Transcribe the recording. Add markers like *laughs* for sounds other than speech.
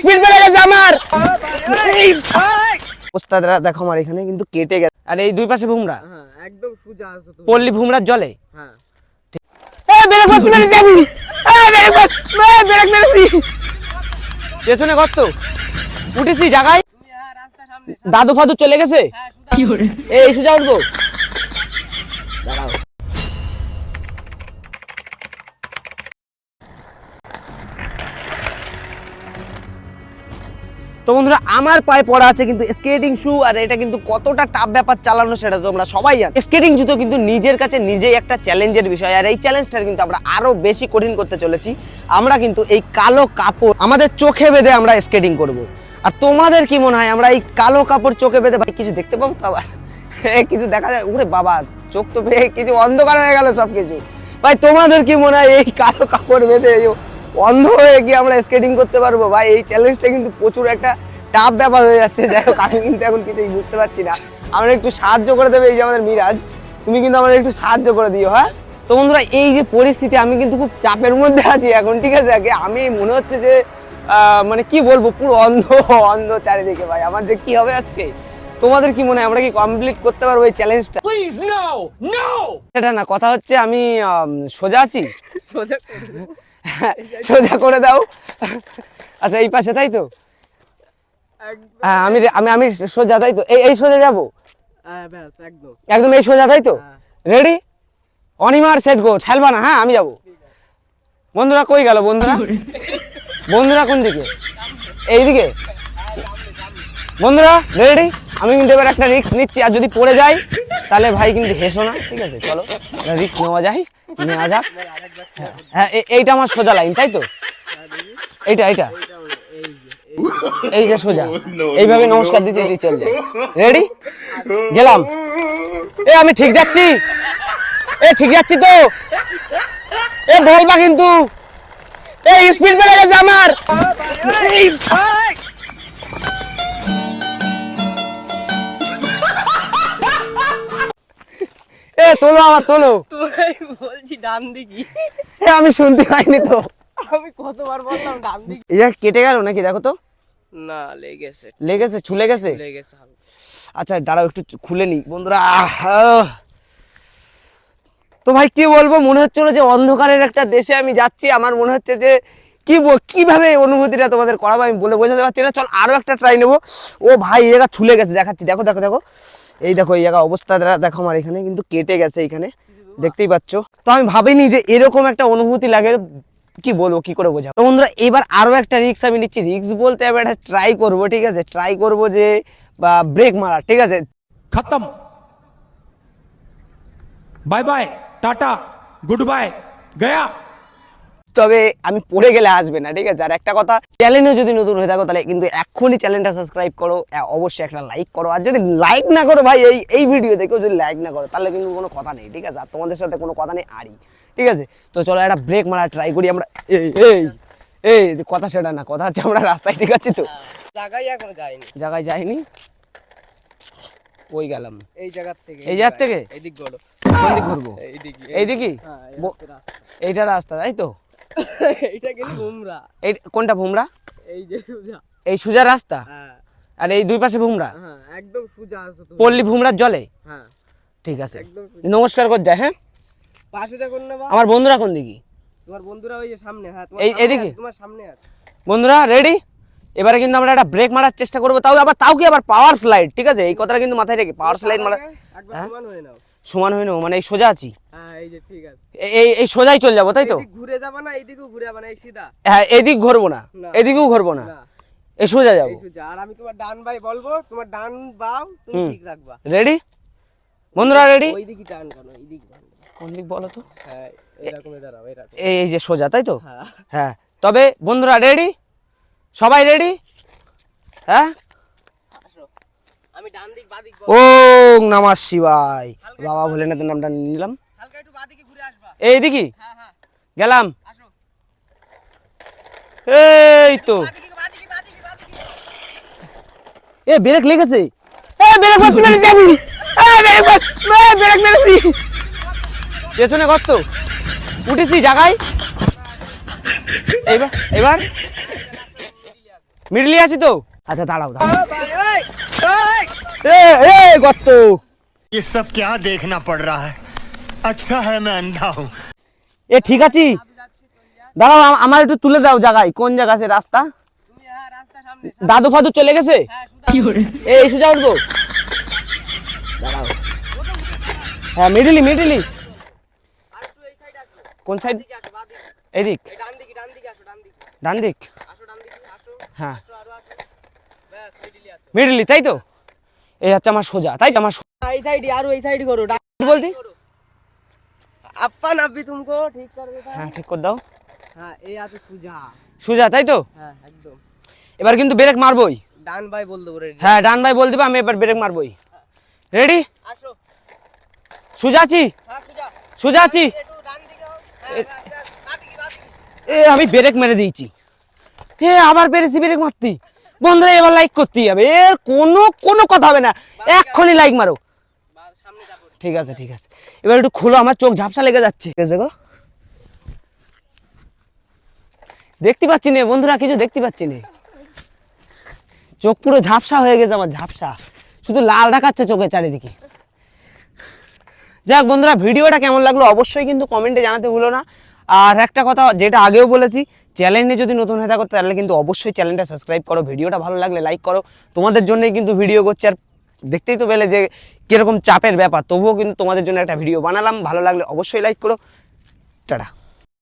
Speed বেড়ে গেছে আমার। ওস্তাদরা দেখো আমার এখানে কিন্তু কেটে গেছে। আর এই দুই পাশে ভুমরা? হ্যাঁ একদম সোজা আসো তুমি। পল্লী ভুমরার জলে? হ্যাঁ। ব্রেক মারতে মেরেছি আমি। এই ব্রেক মার এই ব্রেক মেরেছি। পেছনে গর্ত উঠেছি জায়গায় তুমি হ্যাঁ রাস্তা সামনে দাদু ফাদু চলে গেছে? হ্যাঁ সোজা এই সোজা উঠবো। তো বন্ধুরা, আমার পায়ে পড়া আছে কিন্তু স্কেটিং শু আর এটা কিন্তু কতটা টাফ ব্যাপার চালানো সেটা তোমরা সবাই জানো। স্কেটিং জুতো কিন্তু নিজের কাছে নিজেই একটা চ্যালেঞ্জের বিষয়, আর এই চ্যালেঞ্জটা কিন্তু আমরা আরও বেশি কঠিন করতে চলেছি। আমরা কিন্তু এই কালো কাপড় আমাদের চোখে বেঁধে আমরা স্কেটিং করব। আর তোমাদের কি মনে হয়, আমরা এই কালো কাপড় চোখে বেঁধে ভাই কিছু দেখতে পাবো তো? আবার *laughs* কিছু দেখা যায়? ওরে বাবা, চোখ তো কিছু অন্ধকার হয়ে গেল সব কিছু ভাই, তোমাদের কি মনে হয় এই কালো কাপড় বেঁধে অন্ধ হয়ে গিয়ে আমরা স্কেটিং করতে পারব। ভাই এই চ্যালেঞ্জটা কিন্তু প্রচুর একটা টাফ ব্যাপার হয়ে যাচ্ছে। যাই হোক আমি কিন্তু এখন কিছুই বুঝতে পারছি না। আমরা একটু সাহায্য করে দেবে এই যে আমাদের মিরাজ। তুমি কিন্তু আমাদের একটু সাহায্য করে দিও হ্যাঁ? তো বন্ধুরা এই যে পরিস্থিতি আমি কিন্তু খুব চাপের মধ্যে আছি এখন ঠিক আছে? আগে আমি মনে হচ্ছে যে মানে কি বলব পুরো অন্ধ অন্ধ চারিদিকে ভাই। আমার যে কি হবে আজকে? তোমাদের কি মনে হয় আমরা কি কমপ্লিট করতে পারব এই চ্যালেঞ্জটা Please, no! No! এটা না কথা হচ্ছে আমি সোজা আছি? সোজা। সোজা করে দাও। আচ্ছা এই পাশে তাই তো? হ্যাঁ আমি আমি আমি সোজা তাই তো? এই এই সোজা যাব? হ্যাঁ একদম। এই সোজা তাই তো? হ্যাঁ। রেডি অনিমার সেট গো ঠেলবা না হ্যাঁ আমি যাব। বন্ধুরা কই গেল বন্ধুরা? বন্ধুরা কোন দিকে? এইদিকে? বন্ধুরা রেডি আমি কিন্তু এবার একটা রিস্ক নিচ্ছি আর যদি পড়ে যাই তাহলে ভাই কিন্তু হেসো না ঠিক আছে? চলো রিস্ক নেওয়া যায় নেওয়া যাক। হ্যাঁ এইটা আমার সোজা লাইন, তাই তো? এইটা এইটা। এই যে সোজা। এইভাবে নমস্কার দিতে দিতে চল রেডি গেলাম। এ, আমি ঠিক যাচ্ছি। এ, ঠিক যাচ্ছি তো। এ, বলবা কিন্তু। এই স্পিড বেড়ে গেছে আমার। তোলো আমার তোলো। বলছি ডান দিকি। এ আমি শুনতে পাইনি তো। আমি কতবার বললাম ডান দিকি। এটা কেটে গেল নাকি দেখো তো। না লেগেছে। লেগেছে ছুলে গেছে? লেগেছে আচ্ছা দাঁড়াও একটু খুলে নি বন্ধুরা! তো ভাই কি বলব মনে হচ্ছিল যে অন্ধকারের একটা দেশে আমি যাচ্ছি। আমার মনে হচ্ছে যে কি কীভাবে অনুভূতিটা তোমাদের করাবো আমি বলে বোঝাতে পারছি না। চল আরও একটা ট্রাই নেব। ও ভাই এই জায়গা ছুলে গেছে দেখাচ্ছি। দেখো দেখো দেখো। এই দেখো, এই জায়গা অবস্থা দেখো আমার এখানে কিন্তু কেটে গেছে এখানে। দেখতেই পাচ্ছ? তো আমি ভাবিনি যে এরকম একটা অনুভূতি লাগে, কি বলব, কি করে বোঝাবো? তো বন্ধুরা, এবার আরও একটা রিক্স আমি নিচ্ছি। রিক্স বলতে আমি একটা ট্রাই করব, ঠিক আছে? ট্রাই করব যে, বা ব্রেক মারা, ঠিক আছে? খতম। Bye bye tata good bye Gaya তবে আমি পড়ে গেলে আসবে না ঠিক আছে? আর একটা কথা চ্যানেলে যদি নতুন হয়ে থাকো তাহলে কিন্তু এক্ষুনি চ্যানেলটা সাবস্ক্রাইব করো অবশ্যই একটা লাইক করো। আর যদি লাইক না করো ভাই এই এই ভিডিও দেখেও যদি লাইক না করো তাহলে কিন্তু কোনো কথা নেই ঠিক আছে? আর তোমাদের সাথে কোনো কথা নেই আরই ঠিক আছে? তো চলো একটা ব্রেক মারা ট্রাই করি আমরা। এই এই এই কথা সেটা না কথা হচ্ছে আমরা রাস্তায় ঠিক আছে তো? জায়গায় এখনও যায়নি জায়গায় যাইনি? ওই গেলাম? এই জায়গার থেকে এই জায়গার থেকে? এদিক ঘুরবো এইদিকে। এইদিকে? হ্যাঁ। এইটা রাস্তা তাই তো? *laughs* কিন্তু ভুমরা। এই কোনটা ভুমরা? এই যে সোজা। এই সোজা রাস্তা? হ্যাঁ। আর এই দুই পাশে ভুমরা? হ্যাঁ একদম সোজা পল্লী ভুমরার জলে? হ্যাঁ। ঠিক আছে। নমস্কার কর যায় হ্যাঁ? পাশে দেখুন না আমার বন্ধুরা কোন দিকে? তোমার বন্ধুরা ওই যে সামনে হ্যাঁ তোমার এই- এদিকে? তোমার সামনে আছে। বন্ধুরা রেডি এবারে কিন্তু আমরা একটা ব্রেক মারার চেষ্টা করব। তাও আবার তাও কি আবার পাওয়ার স্লাইড ঠিক আছে? এই কথাটা কিন্তু মাথায় রেখে পাওয়ার স্লাইড মারা একবার হ্যাঁ? সমান হয়ে নাও। সমান হয়ে নেব মানে এই সোজা আছি। হ্যাঁ এই যে ঠিক আছে। এ- এই এই সোজাই চলে যাব তাই তো? ঘুরে যাব না এইদিকেও ঘুরে যাব না এই সিধা। হ্যাঁ এদিক ঘুরবো না। এদিকেও ঘুরবো না। এই সোজা যাব। আর আমি তোমার ডান বাই বলব তোমার ডান বাও তুমি। ঠিক রাখবা। রেডি বন্ধুরা রেডি ওই দিকে টান কেন এই কোন? দিক বলো তো? হ্যাঁ এরকম দাঁড়াও এরকম এই এই যে সোজা তাই তো? হ্যাঁ। হ্যাঁ তবে বন্ধুরা রেডি সবাই রেডি হ্যাঁ? আমি ডান দিক বাদিক বল। ওম নমঃ শিবায়। বাবা ভোলেনাথের নামটা নিলাম। হালকা একটু বাদিকে ঘুরে আসবা। এই দিকে? হ্যাঁ হ্যাঁ। গেলাম। এই তো। এ ব্রেক লেগেছে। এ ব্রেক মারতে আমি। এ ব্রেক মার ব্রেক মেরেছি। পেছনে গর্ত উঠেছি জায়গায়। এইবার এবার। মিডলি আছি তো। আচ্ছা দাঁড়াও দাঁড়াও। ও এ এ গত্ত ये सब क्या देखना पड़ रहा है अच्छा है मैं अंधा हूँ এ ঠিক আছি দাঁড়াও আম- আমার একটু তুলে দাও জায়গায় কোন জায়গা আছে রাস্তা তুমি হ্যাঁ রাস্তা সামনে দাদু ফাদু চলে গেছে হ্যাঁ সুদা এ এই সোজা উঠবো দাঁড়াও হ্যাঁ মিডিলি মিডিলি আর একটু এই সাইডে আসো কোন সাইড দিকে আসো বাঁ দিকে এদিক এই ডান দিকে ডান দিকে আসো ডান দিকে ডান দিক আসো ডান দিকে আসো হ্যাঁ আসো আরো আসো ব্যাস মিডিলে আসো মিডিলি তাই তো এই হচ্ছে আমার সোজা তাই তো? আমার এই সাইডে আর ওই সাইড করো বলতি? আপা আপনি তুমি ঠিক করবে হ্যাঁ ঠিক করে দাও। হ্যাঁ এই আছে সোজা। সোজা তাই তো? হ্যাঁ একদম। এবার কিন্তু ব্রেক মারবই। ডান ভাই বল দেবো রেডি হ্যাঁ ডান ভাই বল দেবে আমি এবার ব্রেক মারবই। রেডি আসো। সুজাচি হ্যাঁ সুজা। সুজাচি হ্যাঁ, হ্যাঁ, হ্যাঁ, এ আমি ব্রেক মেরে দিয়েছি। এ আবার পেরেছি ব্রেক মারতি। বন্ধুরা, এবার লাইক করতেই হবে। এর কোনো কোনো কথা হবে না। এক্ষুনি লাইক মারো। ঠিক আছে ঠিক আছে। এবার একটু খোলো, আমার চোখ ঝাপসা লেগে যাচ্ছে। ঠিক আছে গো। দেখতে পাচ্ছি না, বন্ধুরা, কিছু দেখতে পাচ্ছি না। চোখ পুরো ঝাপসা হয়ে গেছে আমার, ঝাপসা। শুধু লাল দেখাচ্ছে চোখের চারিদিকে। যাক বন্ধুরা, ভিডিওটা কেমন লাগল অবশ্যই কিন্তু কমেন্টে জানাতে ভুলো না। আর একটা কথা, যেটা আগেও বলেছি চ্যানেলে যদি নতুন হয়ে থাকো, তাহলে কিন্তু অবশ্যই চ্যানেলটা সাবস্ক্রাইব করো, ভিডিওটা ভালো লাগলে লাইক করো। তোমাদের জন্যই কিন্তু ভিডিও করছে। আর দেখতেই তো পেলে যে কীরকম চাপের ব্যাপার, তবুও কিন্তু তোমাদের জন্য একটা ভিডিও বানালাম। ভালো লাগলে অবশ্যই লাইক করো। টাটা।